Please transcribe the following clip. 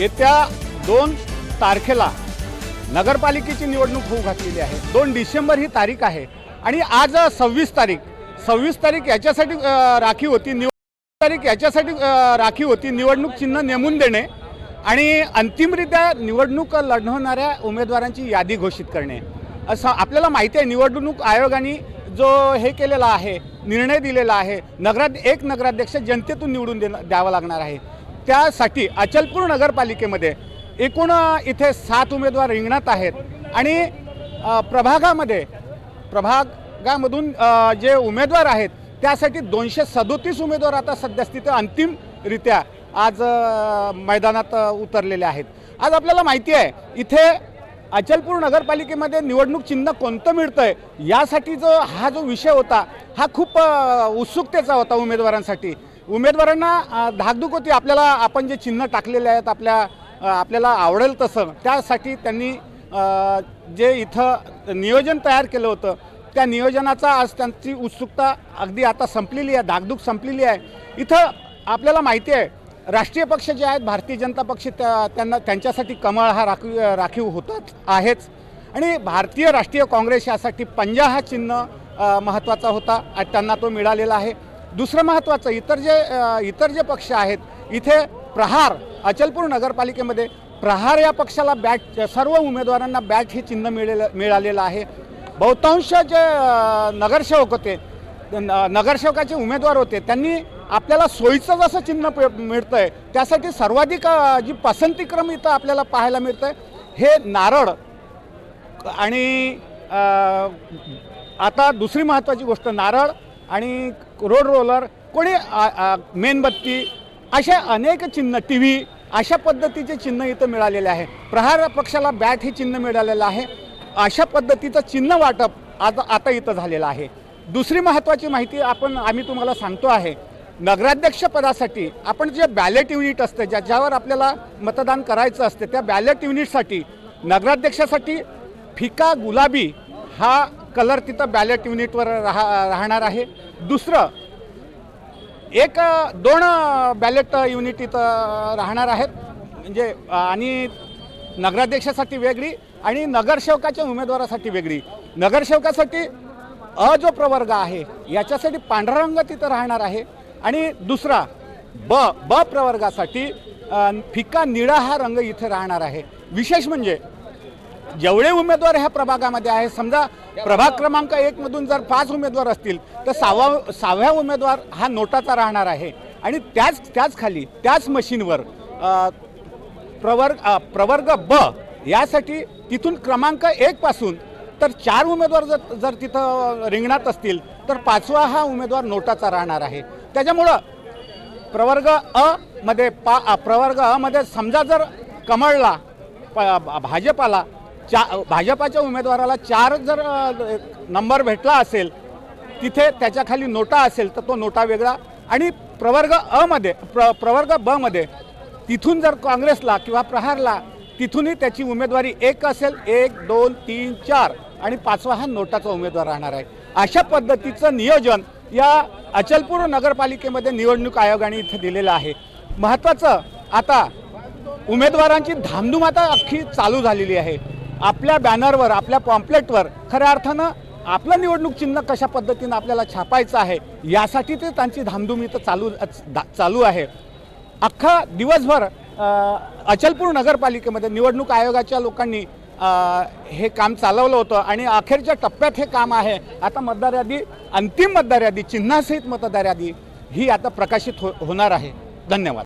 येत्या दोन तारखेला नगरपालिकेची निवडणूक होऊ घातलेली आहे. दोन डिसेंबर ही तारीख आहे. आणि आज सव्वीस तारीख सव्वीस तारीख याच्यासाठी राखीव होती. निवड तारीख याच्यासाठी राखीव होती. निवडणूक चिन्ह नेमून देणे आणि अंतिमरित्या निवडणूक लढवणाऱ्या उमेदवारांची यादी घोषित करणे. असं आपल्याला माहिती आहे निवडणूक आयोगाने जो हे केलेला आहे निर्णय दिलेला आहे नगरात एक नगराध्यक्ष जनतेतून निवडून देणं द्यावा लागणार आहे. त्यासाठी अचलपूर नगरपालिकेमध्ये एकूण इथे सात उमेदवार रिंगणात आहेत. आणि प्रभागामध्ये प्रभागामधून जे उमेदवार आहेत त्यासाठी दोनशे सदोतीस उमेदवार आता सद्यस्थिती अंतिमरित्या आज मैदानात उतरलेले आहेत. आज आपल्याला माहिती आहे इथे अचलपूर नगरपालिकेमध्ये निवडणूक चिन्ह कोणतं मिळतं आहे यासाठी जो हा जो विषय होता हा खूप उत्सुकतेचा होता उमेदवारांसाठी. उमेदवारांना अ, धाकधूक होती. आपल्याला आपण जे चिन्ह टाकलेले आहेत आपल्या आपल्याला आवडेल तसं. त्यासाठी त्यांनी जे इथं नियोजन तयार केलं होतं त्या नियोजनाचा आज त्यांची उत्सुकता अगदी आता संपलेली आहे धाकधूक संपलेली आहे. इथं आपल्याला माहिती आहे राष्ट्रीय पक्ष जे आहेत भारतीय जनता पक्ष त्या त्यांना त्यांच्यासाठी कमळ हा राखीव राखीव होतच आहेच. आणि भारतीय राष्ट्रीय काँग्रेस यासाठी पंजा हा चिन्ह महत्त्वाचा होता आणि त्यांना तो मिळालेला आहे. दुसरं महत्त्वाचं इतर जे इतर जे पक्ष आहेत इथे प्रहार अचलपूर नगरपालिकेमध्ये प्रहार या पक्षाला बॅट सर्व उमेदवारांना बॅट हे चिन्ह मिळेलं मिळालेलं आहे. बहुतांश जे नगरसेवक होते न- नगरसेवकाचे उमेदवार होते त्यांनी आपल्याला सोयीचं जसं चिन्ह मिळतं आहे त्यासाठी सर्वाधिक जी पसंतीक्रम इथं आपल्याला पाहायला मिळतं आहे हे नारळ. आणि आता दुसरी महत्त्वाची गोष्ट नारळ आणि रोड रोलर कोणी मेणबत्ती अशा अनेक चिन्ह टी व्ही अशा पद्धतीचे चिन्ह इथं मिळालेले आहे. प्रहार पक्षाला बॅट हे चिन्ह मिळालेलं आहे. अशा पद्धतीचं चिन्ह वाटप आता आता इथं झालेलं आहे. दुसरी महत्त्वाची माहिती आपण आम्ही तुम्हाला सांगतो आहे. नगराध्यक्षपदासाठी आपण जे बॅलेट युनिट असते ज्याच्यावर आपल्याला मतदान करायचं असते त्या बॅलेट युनिटसाठी नगराध्यक्षासाठी फिका गुलाबी हा कलर तिथं बॅलेट युनिटवर राहा राहणार आहे. दुसरं एक दोन बॅलेट युनिट इथं राहणार आहेत. म्हणजे आणि नगराध्यक्षासाठी वेगळी आणि नगरसेवकाच्या उमेदवारासाठी वेगळी. नगरसेवकासाठी अ जो प्रवर्ग आहे याच्यासाठी पांढरा रंग तिथं राहणार आहे. आणि दुसरा ब ब प्रवर्गासाठी फिक्का फिका निळा हा रंग इथे राहणार आहे. विशेष म्हणजे जेवढे उमेदवार ह्या प्रभागामध्ये आहे समजा प्रभाग क्रमांक एकमधून जर पाच उमेदवार असतील तर सहावा सहाव्या उमेदवार हा नोटाचा राहणार आहे. आणि त्याच त्याच खाली त्याच मशीनवर प्रवर्ग प्रवर्ग ब यासाठी तिथून क्रमांक एकपासून तर चार उमेदवार जर जर तिथं रिंगणात असतील तर पाचवा हा उमेदवार नोटाचा राहणार आहे. त्याच्यामुळं प्रवर्ग अ मध्ये पा प्रवर्ग अ मध्ये समजा जर कमळला प- भाजपाला चा भाजपाच्या उमेदवाराला चार जर नंबर भेटला असेल तिथे त्याच्याखाली नोटा असेल तर तो नोटा वेगळा. आणि प्रवर्ग अमध्ये प्र प्रवर्ग ब मध्ये तिथून जर काँग्रेसला किंवा प्रहारला तिथूनही त्याची उमेदवारी एक असेल एक दोन तीन चार आणि पाचवा हा नोटाचा उमेदवार राहणार आहे. अशा पद्धतीचं नियोजन या अचलपूर नगरपालिकेमध्ये निवडणूक आयोगाने इथे दिलेलं आहे. महत्त्वाचं आता उमेदवारांची धामधूम आता अख्खी चालू झालेली आहे. आपल्या बॅनरवर आपल्या पॉम्पलेटवर खऱ्या अर्थानं आपलं निवडणूक चिन्ह कशा पद्धतीनं आपल्याला छापायचं आहे यासाठी ते त्यांची धामधूम इथं चालू चालू आहे. अख्खा दिवसभर अचलपूर नगरपालिकेमध्ये निवडणूक आयोगाच्या लोकांनी हे काम चालवलं होतं आणि अखेरच्या टप्प्यात हे काम आहे. आता मतदार यादी अंतिम मतदार यादी चिन्हासहित मतदार यादी ही आता प्रकाशित हो होणार आहे. धन्यवाद.